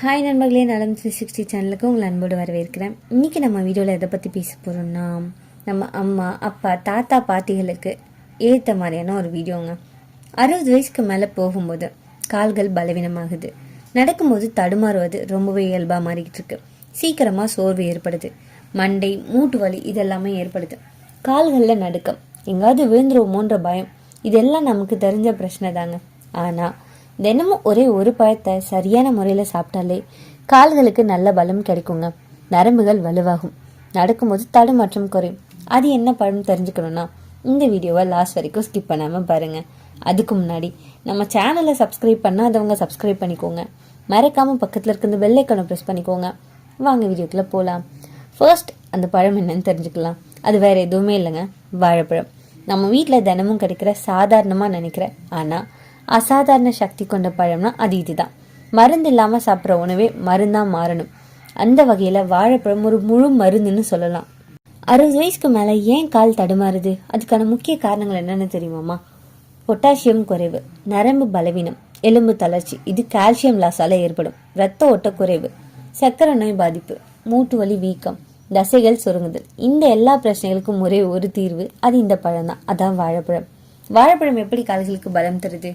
Hi நண்பர்களே. நலம் three sixty சேனலுக்கு உங்களை அன்போடு வரவேற்கிறேன். இன்றைக்கி நம்ம வீடியோவில் எதை பற்றி பேச போகிறோம்னா நம்ம அம்மா அப்பா தாத்தா பாட்டிகளுக்கு ஏற்ற மாதிரியான ஒரு வீடியோங்க. அறுபது வயசுக்கு மேலே போகும்போது கால்கள் பலவீனமாகுது. நடக்கும்போது தடுமாறுவது ரொம்பவே இயல்பாக மாறிக்கிட்டு இருக்கு. சீக்கிரமாக சோர்வு ஏற்படுது. மண்டை மூட்டு வலி இதெல்லாமே ஏற்படுது. கால்களில் நடுக்கம். எங்காவது விழுந்துருவோமோன்ற பயம். இதெல்லாம் நமக்கு தெரிஞ்ச பிரச்சனை தாங்க ஆனால் தினமும் ஒரே ஒரு பழத்தை சரியான முறையில் சாப்பிட்டாலே கால்களுக்கு நல்ல பலம் கிடைக்குங்க. நரம்புகள் வலுவாகும். நடக்கும்போது தடுமாற்றம் குறையும் அது என்ன பழம் தெரிஞ்சுக்கணும்னா இந்த வீடியோவை லாஸ்ட் வரைக்கும் ஸ்கிப் பண்ணாமல் பாருங்கள் அதுக்கு முன்னாடி நம்ம சேனலை சப்ஸ்கிரைப் பண்ணாதவங்க சப்ஸ்கிரைப் பண்ணிக்கோங்க. மறக்காமல் பக்கத்தில் இருக்கிற இந்த வெள்ளைக்கணம் ப்ரெஸ் பண்ணிக்கோங்க. வாங்க வீடியோக்குள்ளே போகலாம் ஃபர்ஸ்ட் அந்த பழம் என்னன்னு தெரிஞ்சுக்கலாம். அது வேறு எதுவுமே இல்லைங்க. வாழைப்பழம். நம்ம வீட்டில் தினமும் கிடைக்கிற சாதாரணமாக நினைக்கிறேன் ஆனால் அசாதாரண சக்தி கொண்ட பழம்னா அது இதுதான். மருந்து இல்லாமல் சாப்பிட்ற உணவே மருந்தாக மாறணும். அந்த வகையில் வாழைப்பழம் ஒரு முழு மருந்துன்னு சொல்லலாம். அறுபது வயசுக்கு மேலே ஏன் கால் தடுமாறுது? அதுக்கான முக்கிய காரணங்கள் என்னென்னு தெரியுமாமா பொட்டாசியம் குறைவு நரம்பு பலவீனம் எலும்பு தளர்ச்சி இது கால்சியம் லாஸால் ஏற்படும். இரத்த ஓட்ட குறைவு சர்க்கரை நோய் பாதிப்பு மூட்டு வலி வீக்கம் தசைகள் சுருங்குதல். இந்த எல்லா பிரச்சனைகளுக்கும் ஒரே ஒரு தீர்வு அது இந்த பழம் தான் அதான் வாழைப்பழம். வாழைப்பழம் எப்படி கால்களுக்கு பலம் தருது?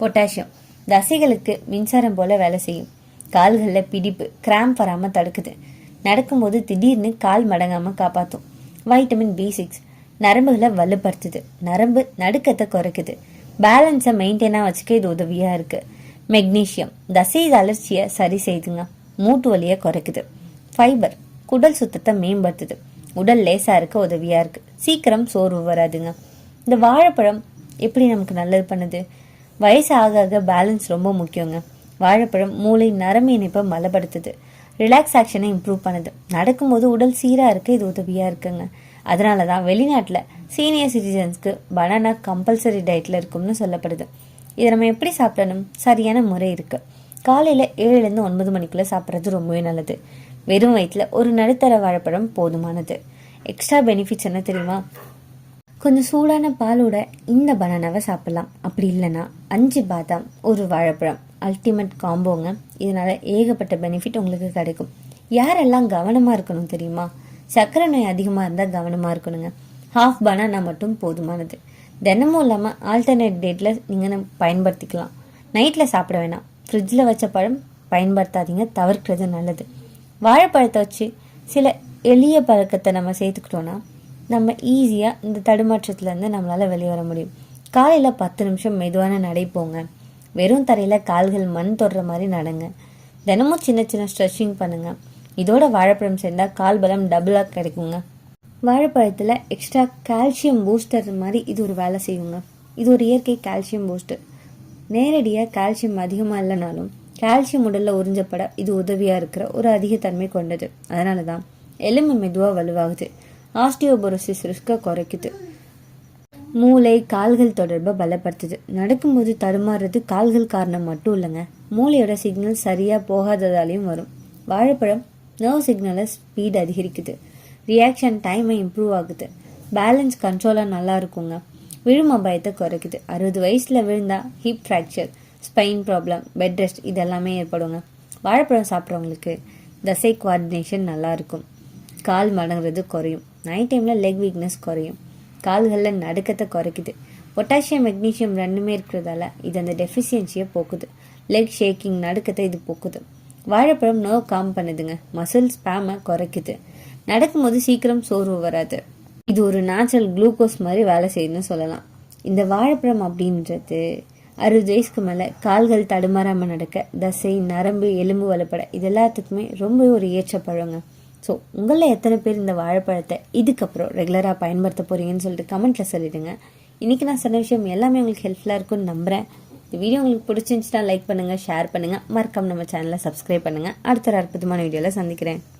பொட்டாசியம் தசைகளுக்கு மின்சாரம் போல வேலை செய்யும். கால்களில் பிடிப்பு கிராம்ப் வராமல் தடுக்குது. நடக்கும்போது திடீர்னு கால் மடங்காமல் காப்பாற்றும் வைட்டமின் பி சிக்ஸ் நரம்புகளை வலுப்படுத்துது நரம்பு நடுக்கத்தை குறைக்குது. பேலன்ஸை மெயின்டைனாக வச்சுக்க இது உதவியாக இருக்குது மெக்னீஷியம் தசை அலர்ச்சியை சரி செய்துங்க. மூட்டு வலியை குறைக்குது. ஃபைபர் குடல் சுத்தத்தை மேம்படுத்துது. உடல் லேசாக இருக்க உதவியாக இருக்குது சீக்கிரம் சோர்வு வராதுங்க. இந்த வாழைப்பழம் எப்படி நமக்கு நல்லது பண்ணுது? வயசு ஆக ஆக பேலன்ஸ் ரொம்ப முக்கியங்க. வாழைப்பழம் மூளை நரம்பு இணைப்பை மலப்படுத்துது ரிலாக்ஸ் ஆக்ஷனை இம்ப்ரூவ் பண்ணுது. நடக்கும்போது உடல் சீராக இருக்க இது உதவியாக இருக்குங்க. அதனால தான் வெளிநாட்டில் சீனியர் சிட்டிசன்ஸ்க்கு பனானா கம்பல்சரி டயட்டில் இருக்கும்னு சொல்லப்படுது. இதை நம்ம எப்படி சாப்பிடணும்? சரியான முறை இருக்குது காலையில் ஏழுலேருந்து ஒன்பது மணிக்குள்ளே சாப்பிட்றது ரொம்பவே நல்லது. வெறும் வயிற்றில் ஒரு நடுத்தர வாழைப்பழம் போதுமானது. எக்ஸ்ட்ரா பெனிஃபிட்ஸ் என்ன தெரியுமா? கொஞ்சம் சூடான பாலோட இந்த பனானாவை சாப்பிட்லாம். அப்படி இல்லைன்னா அஞ்சு பாதாம் ஒரு வாழைப்பழம் அல்டிமேட் காம்போங்க இதனால் ஏகப்பட்ட பெனிஃபிட் உங்களுக்கு கிடைக்கும். யாரெல்லாம் கவனமாக இருக்கணும் தெரியுமா? சர்க்கரை நோய் அதிகமாக இருந்தால் கவனமாக இருக்கணுங்க. ஹாஃப் பனானா மட்டும் போதுமானது. தினமும் இல்லாமல் ஆல்டர்னேட் டேட்டில் நீங்கள் பயன்படுத்திக்கலாம். நைட்டில் சாப்பிட வேணாம். ஃப்ரிட்ஜில் வச்ச பழம் பயன்படுத்தாதீங்க. தவிர்க்கிறது நல்லது. வாழைப்பழத்தை வச்சு சில எளிய பழக்கத்தை நம்ம சேர்த்துக்கிட்டோன்னா நம்ம ஈஸியாக இந்த தடுமாற்றத்துலேருந்து நம்மளால் வெளியே வர முடியும். காலையில் பத்து நிமிஷம் மெதுவான நடை போங்க. வெறும் தரையில் கால்கள் மண் தொடுற மாதிரி நடங்க. தினமும் சின்ன சின்ன ஸ்ட்ரெச்சிங் பண்ணுங்கள் இதோட வாழைப்பழம் சேர்ந்தால் கால் பலம் டபுளாக கிடைக்குங்க. வாழைப்பழத்தில் எக்ஸ்ட்ரா கால்சியம் பூஸ்டர் மாதிரி இது ஒரு வேலை செய்யுங்க. இது ஒரு இயற்கை கால்சியம் பூஸ்டர் நேரடியாக கால்சியம் அதிகமாக இல்லைனாலும் கால்சியம் உடலில் உறிஞ்சப்பட இது உதவியாக இருக்கிற ஒரு அதிக தன்மை கொண்டது. அதனால தான் எலும்பு மெதுவாக வலுவாகுது. ஆஸ்டியோபோரோசிஸ் ரிஸ்கை குறைக்குது. மூளை கால்கள் தொடர்பை பலப்படுத்துது. நடக்கும்போது தடுமாறுறது கால்கள் காரணம் மட்டும் இல்லைங்க. மூளையோட சிக்னல் சரியாக போகாததாலையும் வரும். வாழைப்பழம் நர்வ் சிக்னலை ஸ்பீட் அதிகரிக்குது. ரியாக்ஷன் டைமை இம்ப்ரூவ் ஆகுது. பேலன்ஸ் கண்ட்ரோலாக நல்லா இருக்குங்க. விழும் அபாயத்தை குறைக்குது. அறுபது வயசில் விழுந்தா hip fracture spine problem bed rest இதெல்லாமே ஏற்படுங்க. வாழைப்பழம் சாப்பிட்றவங்களுக்கு தசை குவார்டினேஷன் நல்லா இருக்கும். கால் மடங்குறது குறையும். நைட் டைமில் லெக் வீக்னஸ் குறையும். கால்களில் நடுக்கத்தை குறைக்குது. பொட்டாசியம் மெக்னீஷியம் ரெண்டுமே இருக்கிறதால இது அந்த டெஃபிஷியன்சியை போக்குது. லெக் ஷேக்கிங் நடுக்கத்தை இது போக்குது. வாழைப்பழம் நோ காம் பண்ணுதுங்க. மசில் ஸ்பேமை குறைக்குது. நடக்கும்போது சீக்கிரம் சோர்வு வராது. இது ஒரு நேச்சுரல் குளுக்கோஸ் மாதிரி வேலை செய்யுதுன்னு சொல்லலாம். இந்த வாழைப்பழம் அப்படின்றது அறுபது வயசுக்கு மேலே கால்கள் தடுமாறாமல் நடக்க தசை நரம்பு எலும்பு வலுப்பட இது எல்லாத்துக்குமே ரொம்ப ஒரு ஏற்ற பழங்க ஸோ உங்களில் எத்தனை பேர் இந்த வாழைப்பழத்தை இதுக்கப்புறம் ரெகுலராக பயன்படுத்த போகிறீங்கன்னு சொல்லிட்டு கமெண்ட்டில் சொல்லிவிடுங்க இன்றைக்கி நான் சொன்ன விஷயம் எல்லாமே உங்களுக்கு ஹெல்ப்ஃபுல்லாக இருக்கும்னு நம்புகிறேன் இந்த வீடியோ உங்களுக்கு பிடிச்சிருந்துச்சுன்னா லைக் பண்ணுங்கள் ஷேர் பண்ணுங்கள் மறக்காம நம்ம சேனலை சப்ஸ்கிரைப் பண்ணுங்கள் அடுத்த ஒரு அற்புதமான வீடியோவில் சந்திக்கிறேன்.